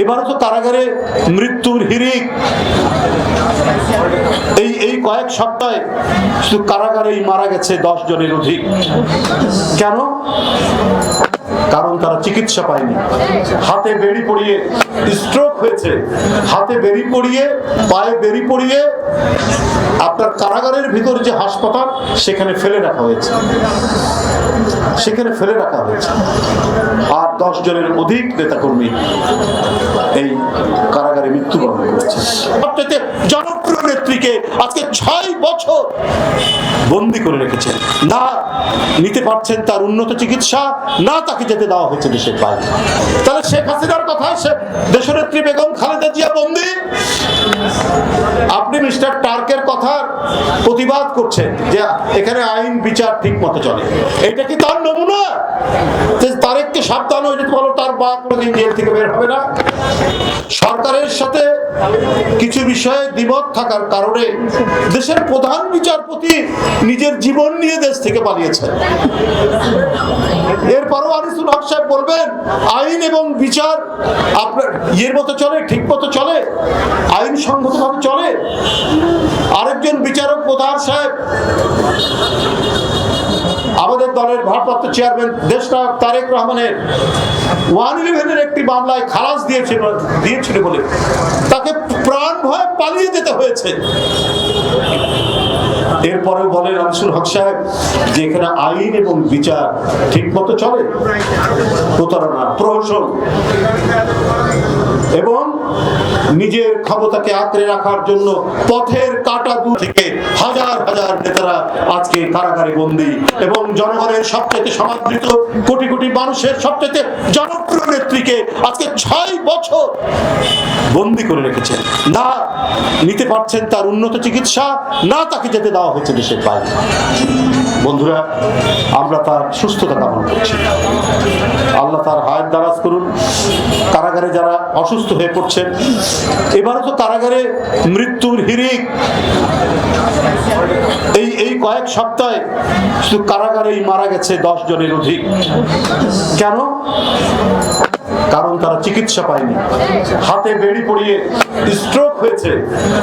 এবারও তো কারাগারে মৃত্যুর হিরিক এই এই কয়েক সপ্তাহে শুধু কারাগারেই মারা গেছে দশ জনের অধিক। কেন? কারণ তারা চিকিৎসা পায়নি। হাতে বেরি পড়িয়ে স্ট্রোক হয়েছে। হাতে বেরি পড়িয়ে পায়ে বেরি পড়িয়ে আপনার কারাগারের ভিতর যে হাসপাতাল, সেখানে ফেলে রাখা হয়েছে। সেখানে ফেলে রাখা হয়েছে। আর দশ জনের অধিক নেতাকর্মী এই কারাগারে মৃত্যুবরণ করেছে। সবচেয়ে জনপ্রিয় নেত্রীকে আজকে ছয় বছর বন্দি করে রেখেছেন। না নিতে পারছেন তার উন্নত চিকিৎসা, না তাকে যেতে দেওয়া হয়েছে দেশের বাইরে তাহলে শেখ হাসিনার কথায় সে দেশনেত্রী বেগম খালেদা জিয়া বন্দি? আপনি মিস্টার টার্কের কথার প্রতিবাদ করছেন যে এখানে আইন বিচার ঠিক মতো চলে। এটা কি তার নমুনা? তারেককে সাবধান হয়ে যেতে বলো, তার বা কোনোদিন জেল থেকে বের হবে না। সরকারের সাথে কিছু বিষয়ে দ্বিমত থাকার কারণে দেশের প্রধান বিচারপতি নিজের জীবন নিয়ে দেশ থেকে পালিয়েছেন। এরপরও আনিসুল হক সাহেব বলবেন, আইন এবং বিচার আপনার ইয়ের মতো চলে, ঠিক মতো চলে। সংগতভাবে চলে। আরেকজন বিচারক প্রধান সাহেব। আমাদের দলের ভারপ্রাপ্ত চেয়ারম্যান দেশটা তারেক রহমানের ওয়ান ইলেভেনের একটি মামলায় খালাস দিয়েছিল দিয়েছিল বলে। তাকে প্রাণ ভয় পালিয়ে যেতে হয়েছে। এরপরে বলেন আনসুল হক সাহেব যে এখানে আইন এবং বিচার ঠিক মতো চলে। প্রতারণা প্রহসন। এবং নিজের ক্ষমতাকে আঁকড়ে রাখার জন্য পথের কাটা দূর থেকে হাজার হাজার নেতারা আজকে কারাগারে বন্দী। এবং জনগণের সবচেয়ে সমাদৃত কোটি কোটি মানুষের সবচেয়ে জনপ্রিয় নেত্রীকে আজকে ছয় বছর বন্দি করে রেখেছেন না নিতে পারছেন তার উন্নত চিকিৎসা, না তাকে যেতে দেওয়া হয়েছে দেশের বাইরে। বন্ধুরা, আমরা তার সুস্থতা কামনা করছি। আল্লাহ তার হায়াত দারাজ করুন। কারাগারে যারা অসুস্থ হয়ে পড়ছেন এবারও তো কারাগারে মৃত্যুর হিরিক এই এই কয়েক সপ্তাহে শুধু কারাগারেই মারা গেছে দশ জনের অধিক। কেন? কারণ তারা চিকিৎসা পায়নি। হাতে বেরি পড়িয়ে স্ট্রোক হয়েছে।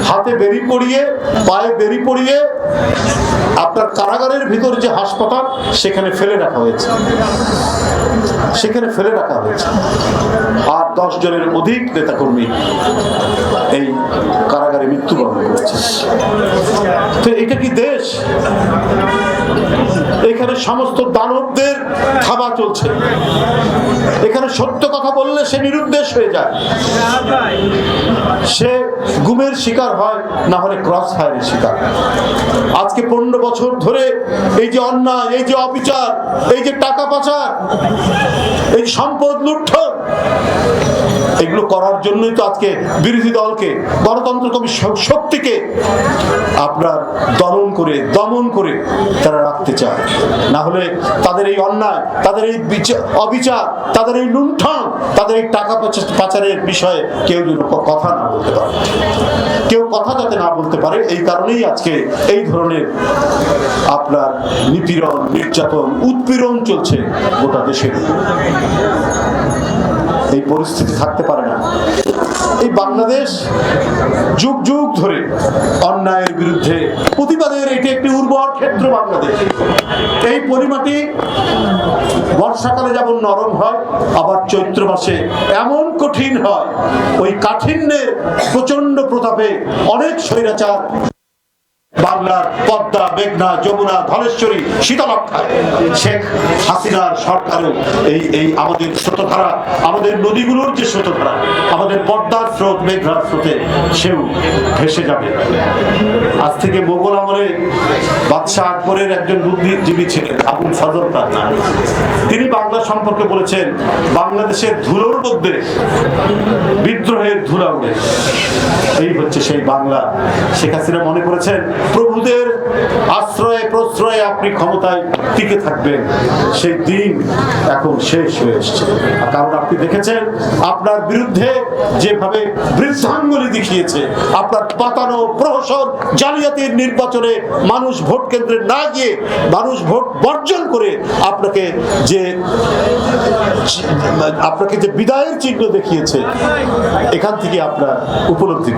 হাতে বেরি পড়িয়ে পায়ে বেরি পড়িয়ে আপনার কারাগারের ভিতর যে হাসপাতাল, সেখানে ফেলে রাখা হয়েছে। সেখানে ফেলে রাখা হয়েছে। আর দশ জনের অধিক নেতাকর্মী এই কারাগারে মৃত্যুবরণ করেছে। তো এটা কি দেশ? এখানে সমস্ত দানবদের থাবা চলছে। এখানে সত্য কথা বললে সে নিরুদ্দেশ হয়ে যায়। সে গুমের শিকার হয়, না হলে ক্রস ফায়ারের শিকার। আজকে পনেরো বছর ধরে এই যে অন্যায়, এই যে অবিচার, এই যে টাকা পাচার, এই সম্পদ লুণ্ঠন এগুলো করার জন্যই তো আজকে বিরোধী দলকে, গণতন্ত্র কবি শক্তিকে আপনার দমন করে দমন করে তারা রাখতে চায়। না হলে তাদের এই অন্যায়, তাদের এই বিচা- অবিচার, তাদের এই লুণ্ঠন, তাদের এই টাকা পাচা- পাচারের বিষয়ে কেউ যেন কথা না বলতে পারে। কেউ কথা যাতে না বলতে পারে, এই কারণেই আজকে এই ধরনের আপনার নিপীড়ন, নির্যাতন, উৎপীড়ন চলছে গোটা দেশে। এই পরিস্থিতি থাকতে পারে না। এই বাংলাদেশ যুগ যুগ ধরে অন্যায়ের বিরুদ্ধে প্রতিবাদের এটি একটি উর্বর ক্ষেত্র বাংলাদেশ। এই পরিমাটি বর্ষাকালে যেমন নরম হয়, আবার চৈত্র মাসে এমন কঠিন হয়, ওই কাঠিন্যের প্রচণ্ড প্রতাপে অনেক স্বৈরাচার বাংলার পদ্মা, মেঘনা, যমুনা ধলেশ্বরী শীতলক্ষায়। শেখ হাসিনার সরকারও এই এই আমাদের স্রোতধারা, আমাদের নদীগুলোর যে স্রোতধারা, আমাদের পদ্মার স্রোত, মেঘনার স্রোতে সেও ভেসে যাবে। আজ থেকে মোগল আমলে বাদশাহ আকবরের একজন বুদ্ধিজীবী ছিলেন, আবুল ফজল তার তিনি বাংলা সম্পর্কে বলেছেন, বাংলাদেশের ধুলোর মধ্যে বিদ্রোহের ধুলা উড়ে এই হচ্ছে সেই বাংলা। শেখ হাসিনা মনে করেছেন, প্রভুদের আশ্রয়ে, প্রশ্রয়ে আপনি ক্ষমতায় টিকে থাকবেন। সেই দিন এখন শেষ হয়ে এসছে। কারণ আপনি দেখেছেন, আপনার বিরুদ্ধে যেভাবে বৃদ্ধাঙ্গুলি দেখিয়েছে, আপনার পাতানো প্রহসন জালিয়াতির নির্বাচনে মানুষ ভোট কেন্দ্রে না গিয়ে মানুষ ভোট বর্জন করে আপনাকে যে আপনাকে যে বিদায়ের চিহ্ন দেখিয়েছে, এখান থেকে আপনার উপলব্ধি